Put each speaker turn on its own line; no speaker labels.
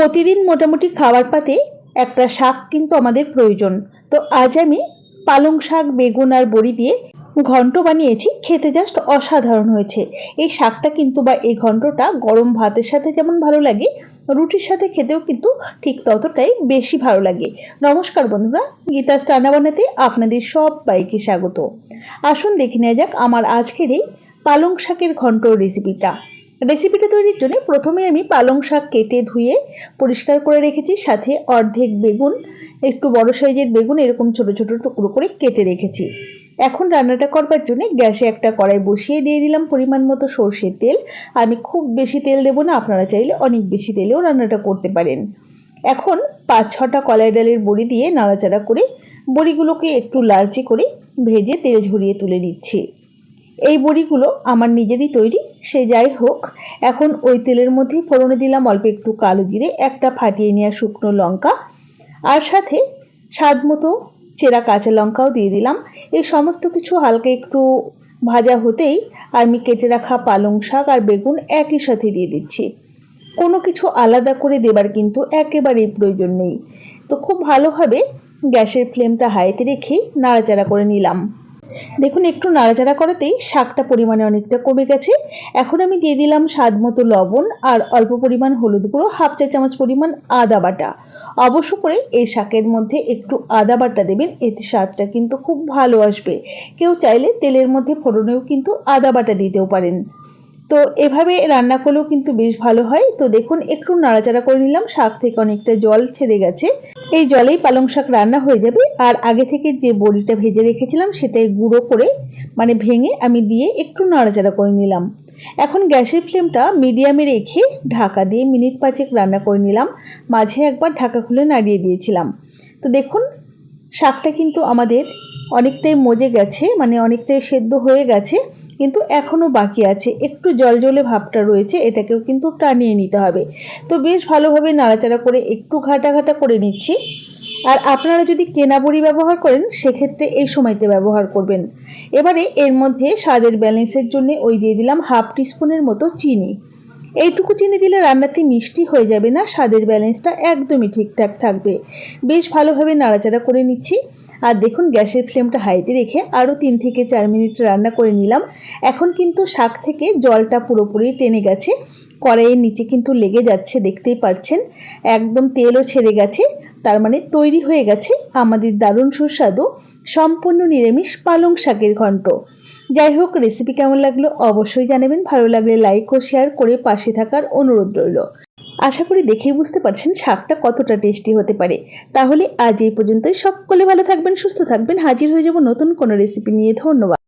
প্রতিদিন মোটামুটি খাবার পাতে একটা শাক কিন্তু আমাদের প্রয়োজন। তো আজ আমি পালং শাক, বেগুন আর বড়ি দিয়ে ঘন্ট বানিয়েছি, খেতে জাস্ট অসাধারণ হয়েছে। এই শাকটা কিন্তু বা এই ঘন্টটা গরম ভাতের সাথে যেমন ভালো লাগে, রুটির সাথে খেতেও কিন্তু ঠিক ততটাই বেশি ভালো লাগে। নমস্কার বন্ধুরা, গীতাস রান্না বানাতে আপনাদের সব বাইকে স্বাগত। আসুন দেখে নেওয়া যাক আমার আজকের এই পালং শাকের ঘন্ট রেসিপিটা রেসিপিটা তৈরির জন্য প্রথমে আমি পালং শাক কেটে ধুয়ে পরিষ্কার করে রেখেছি, সাথে অর্ধেক বেগুন, একটু বড় সাইজের বেগুন এরকম ছোট ছোট টুকরো করে কেটে রেখেছি। এখন রান্নাটা করবার জন্য গ্যাসে একটা কড়াই বসিয়ে দিয়ে দিলাম পরিমাণ মতো সর্ষের তেল। আমি খুব বেশি তেল দেবো না, আপনারা চাইলে অনেক বেশি তেলেও রান্নাটা করতে পারেন। এখন পাঁচ ছটা কলাই ডালের বড়ি দিয়ে নাড়াচাড়া করে বড়িগুলোকে একটু লালচে করে ভেজে তেল ঝরিয়ে তুলে নিচ্ছি। এই বড়িগুলো আমার নিজেরই তৈরি, সে যাই হোক, এখন ওই তেলের মধ্যেই ফোড়নে দিলাম অল্প একটু কালো জিরে, একটা ফাটিয়ে নেওয়া শুকনো লঙ্কা, আর সাথে স্বাদ মতো চেরা কাঁচা লঙ্কাও দিয়ে দিলাম। এই সমস্ত কিছু হালকা একটু ভাজা হতেই আমি কেটে রাখা পালং শাক আর বেগুন একই সাথে দিয়ে দিচ্ছি। কোনো কিছু আলাদা করে দেবার কিন্তু একেবারেই প্রয়োজন নেই। তো খুব ভালোভাবে গ্যাসের ফ্লেমটা হাইতে রেখে নাড়াচাড়া করে নিলাম। দেখুন, একটু নাড়াচাড়া করাতেই শাকটা পরিমাণে অনেকটা কমে গেছে। এখন আমি দিয়ে দিলাম স্বাদ মতো লবণ আর অল্প পরিমাণ হলুদ গুঁড়ো, হাফ চা চামচ পরিমাণ আদা বাটা। অবশ্য করে এই শাকের মধ্যে একটু আদা বাটা দেবেন এতে স্বাদটা কিন্তু খুব ভালো আসবে। কেউ চাইলে তেলের মধ্যে ফোড়নেও কিন্তু আদা বাটা দিতেও পারেন। তো এভাবে রান্না করলেও কিন্তু বেশ ভালো হয়। তো দেখুন, একটু নাড়াচাড়া করে নিলাম, শাক থেকে অনেকটা জল ছেড়ে গেছে। এই জলেই পালং শাক রান্না হয়ে যাবে। আর আগে থেকে যে বড়িটা ভেজে রেখেছিলাম, সেটাই গুঁড়ো করে মানে ভেঙে আমি দিয়ে একটু নাড়াচাড়া করে নিলাম। এখন গ্যাসের ফ্লেমটা মিডিয়ামে রেখে ঢাকা দিয়ে মিনিট পাঁচেক রান্না করে নিলাম। মাঝে একবার ঢাকা খুলে নাড়িয়ে দিয়েছিলাম। তো দেখুন, শাকটা কিন্তু আমাদের অনেকটাই মজে গেছে মানে অনেকটাই সেদ্ধ হয়ে গেছে। কিন্তু এখনও বাকি আছে। একটু জল জলে ভাবটা রয়েছে, এটাকেও কিন্তু টানিয়ে নিতে হবে। তো বেশ ভালোভাবে নাড়াচাড়া করে একটু ঘাটা ঘাটা করে নিচ্ছি। আর আপনারা যদি কেনা বড়ি ব্যবহার করেন, সেক্ষেত্রে এই সময়তে ব্যবহার করবেন। এবারে এর মধ্যে স্বাদের ব্যালেন্সের জন্য ওই দিয়ে দিলাম হাফ টিস্পুনের মতো চিনি। এইটুকু চিনি দিলে রান্নাটি মিষ্টি হয়ে যাবে না, স্বাদের ব্যালেন্সটা একদমই ঠিকঠাক থাকবে। বেশ ভালোভাবে নাড়াচাড়া করে নিচ্ছি। আর দেখুন, গ্যাসের ফ্লেমটা হাইতে রেখে আরও তিন থেকে চার মিনিট রান্না করে নিলাম। এখন কিন্তু শাক থেকে জলটা পুরোপুরি টেনে গেছে। কড়াইয়ের নিচে কিন্তু লেগে যাচ্ছে, দেখতেই পাচ্ছেন একদম তেলও ছেড়ে গেছে, তার মানে তৈরি হয়ে গেছে আমাদের দারুণ সুস্বাদু, সম্পূর্ণ নিরামিষ পালং শাকের ঘন্ট। যাই হোক রেসিপি কেমন লাগল অবশ্যই জানাবেন। ভালো লাগলে লাইক ও শেয়ার করে পাশে থাকার অনুরোধ রইল। আশা করি দেখেই বুঝতে পারছেন শাকটা কতটা টেস্টি হতে পারে। তাহলে আজ এই পর্যন্তই। সকলে ভালো থাকবেন, সুস্থ থাকবেন। হাজির হয়ে যাব নতুন কোনো রেসিপি নিয়ে। ধন্যবাদ।